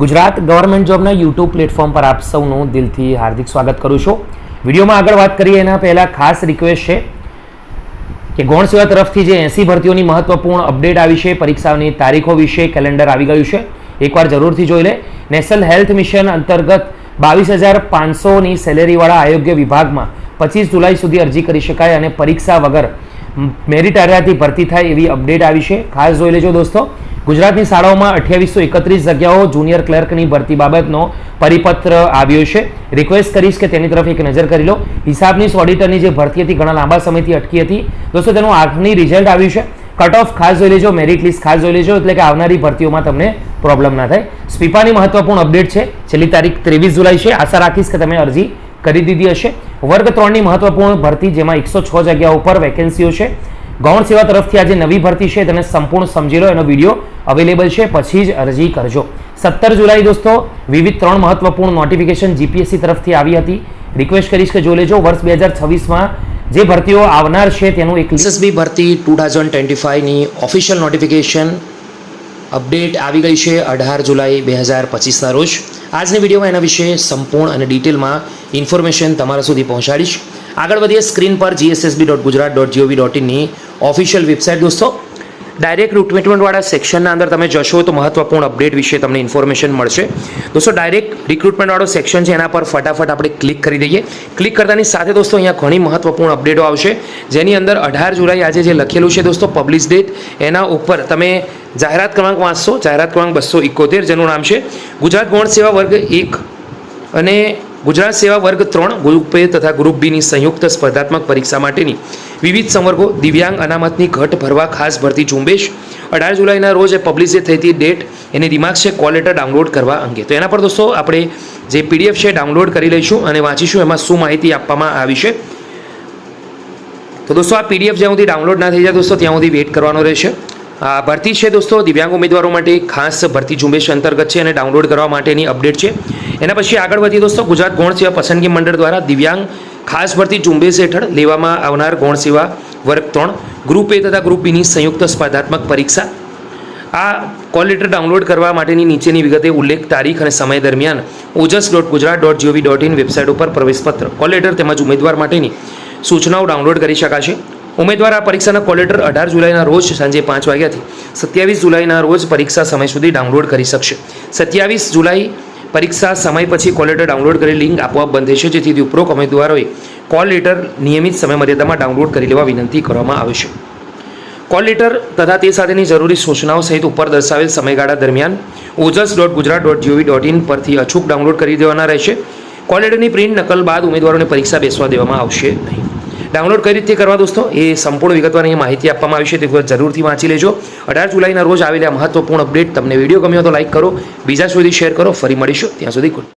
Gujarat government જોબના YouTube platform પર આપ સૌનું દિલથી હાર્દિક સ્વાગત કરું છું. વિડીયોમાં આગળ વાત કરીએ, એના પહેલાં ખાસ રિક્વેસ્ટ છે કે ગૌણ સેવા તરફથી જે એસી ભરતીઓની મહત્વપૂર્ણ અપડેટ આવી છે, પરીક્ષાઓની તારીખો વિશે કેલેન્ડર આવી ગયું છે, એકવાર જરૂરથી જોઈ લે. નેશનલ હેલ્થ મિશન અંતર્ગત બાવીસ હજાર પાંચસોની સેલેરીવાળા આયોગ્ય વિભાગમાં પચીસ જુલાઈ સુધી અરજી કરી શકાય અને પરીક્ષા વગર મેરિટ આધારથી ભરતી થાય એવી અપડેટ આવી છે. ખાસ જોઈ લેજો દોસ્તો. ગુજરાતની શાળાઓમાં અઠ્યાવીસો એકત્રીસ જગ્યાઓ જુનિયર ક્લર્કની ભરતી બાબતનો પરિપત્ર આવ્યો છે. રિક્વેસ્ટ કરીશ કે તેની તરફ એક નજર કરી લો. હિસાબની ઓડિટરની જે ભરતી હતી ઘણા લાંબા સમયથી અટકી હતી. દોસ્તો, તેનું આઠની રિઝલ્ટ આવ્યું છે. કટ ઓફ ખાસ જોઈ લેજો મેરિટ લિસ્ટ ખાસ જોઈ લેજો, એટલે કે આવનારી ભરતીઓમાં તમને પ્રોબ્લેમ ના થાય. સ્પીપાની મહત્વપૂર્ણ અપડેટ છે. છેલ્લી તારીખ ત્રેવીસ જુલાઈ છે. આશા રાખીશ કે તમે અરજી કરી દીધી હશે. વર્ગ ત્રણની મહત્વપૂર્ણ ભરતી, જેમાં એકસો છ જગ્યાઓ ઉપર વેકેન્સીઓ છે. ગૌણ સેવા તરફથી આજે નવી ભરતી છે, તેને સંપૂર્ણ સમજી લો, એનો વીડિયો અવેલેબલ છે, પછી જ અરજી કરજો. સત્તર જુલાઈ દોસ્તો, વિવિધ ત્રણ મહત્વપૂર્ણ નોટિફિકેશન જીપીએસસી તરફથી આવી હતી. રિક્વેસ્ટ કરીશ કે જો લેજો, વર્ષ બે હજાર છવ્વીસમાં જે ભરતીઓ આવનાર છે, તેનું એક ભરતી ટુ થાઉઝન્ડ ટ્વેન્ટી ફાઇવની ઓફિશિયલ નોટિફિકેશન અપડેટ આવી ગઈ છે અઢાર જુલાઈ બે હજાર પચીસના રોજ. આજની વિડીયોમાં એના વિશે સંપૂર્ણ અને ડિટેલમાં ઇન્ફોર્મેશન તમારા સુધી પહોંચાડીશ. આગળ વધીએ સ્ક્રીન પર GSSB dot Gujarat dot GOV dot ઇનની official website દોસ્તો. ડાયરેક્ટ રિક્રુટમેન્ટવાળા સેક્શનના અંદર તમે જશો તો મહત્વપૂર્ણ અપડેટ વિશે તમને ઇન્ફોર્મેશન મળશે. દોસ્તો ડાયરેક્ટ રિક્રુટમેન્ટવાળો સેક્શન છે, એના પર ફટાફટ આપણે ક્લિક કરી દઈએ. ક્લિક કરતાની સાથે દોસ્તો, અહીંયા ઘણી મહત્વપૂર્ણ અપડેટો આવશે. જેની અંદર અઢાર જુલાઈ આજે જે લખેલું છે દોસ્તો પબ્લિશ ડેટ એના ઉપર તમે જાહેરાત ક્રમાંક વાંચશો. જાહેરાત ક્રમાંક બસો ઇકોતેર જેનું નામ છે ગુજરાત ગૌણ સેવા વર્ગ એક અને ગુજરાત સેવા વર્ગ ત્રણ ગ્રુપ એ તથા ગ્રુપ બીની સંયુક્ત સ્પર્ધાત્મક પરીક્ષા માટેની. વિવિધ સંવર્ગો, દિવ્યાંગ અનામતની ઘટ ભરવા ખાસ ભરતી ઝુંબેશ. અઢાર જુલાઈના રોજ પબ્લિશ થઈ હતી ડેટ એની દિમાગ છે કોલ લેટર ડાઉનલોડ કરવા અંગે. તો એના પર દોસ્તો, આપણે જે પીડીએફ છે ડાઉનલોડ કરી લઈશું અને વાંચીશું, એમાં શું માહિતી આપવામાં આવી છે. તો દોસ્તો, આ પીડીએફ જ્યાં સુધી ડાઉનલોડ ના થઈ જાય દોસ્તો, ત્યાં સુધી વેઇટ કરવાનો રહેશે. આ ભરતી છે દોસ્તો, દિવ્યાંગ ઉમેદવારો માટે ખાસ ભરતી ઝુંબેશ અંતર્ગત છે અને ડાઉનલોડ કરવા માટેની અપડેટ છે. એના પછી આગળ વધી દોસ્તો, ગુજરાત ગૌણ સેવા પસંદગી મંડળ દ્વારા દિવ્યાંગ ખાસ ભરતી ઝુંબેશ હેઠળ લેવામાં આવનાર ગૌણ સેવા વર્ગ ત્રણ, ગ્રુપ એ તથા ગ્રુપ બીની સંયુક્ત સ્પર્ધાત્મક પરીક્ષા. આ કોલ લેટર ડાઉનલોડ કરવા માટેની નીચેની વિગતે ઉલ્લેખ, તારીખ અને સમય દરમિયાન Ojas dot Gujarat dot GOV dot in website ઉપર પ્રવેશપત્ર. કોલ લેટર તેમજ ઉમેદવાર માટેની સૂચનાઓ ડાઉનલોડ કરી શકાશે. ઉમેદવાર આ પરીક્ષાના કોલેટર અઢાર જુલાઈના રોજ સાંજે પાંચ વાગ્યાથી સત્યાવીસ જુલાઈના રોજ પરીક્ષા સમય સુધી ડાઉનલોડ કરી શકશે. સત્યાવીસ જુલાઈ પરીક્ષા સમય પછી કોલ લેટર ડાઉનલોડ કરી લિંક આપોઆપ બંધ થશે જેથી ઉપરોક્ત ઉમેદવારોએ કોલ લેટર નિયમિત સમય મર્યાદામાં ડાઉનલોડ કરી લેવા વિનંતી કરવામાં આવશે કોલ લેટર તથા તે સાથેની જરૂરી સૂચનાઓ સહિત ઉપર દર્શાવેલ સમયગાળા દરમિયાન Ojas dot Gujarat dot GOV dot in પરથી અચૂક ડાઉનલોડ કરી દેવાના રહેશે. કોલ લેટરની પ્રિન્ટ નકલ બાદ ઉમેદવારોને પરીક્ષા બેસવા દેવામાં આવશે નહીં. ડાઉનલોડ કઈ રીતે કરવા દોસ્તો? એ સંપૂર્ણ વિગતવાર અહીંયા માહિતી આપવામાં આવી છે. તે જરૂરથી વાંચી લેજો. અઢાર જુલાઈના રોજ આવેલા મહત્વપૂર્ણ અપડેટ તમને વીડિયો ગમ્યો તો લાઈક કરો. બીજા સુધી શેર કરો. ફરી મળીશું. ત્યાં સુધી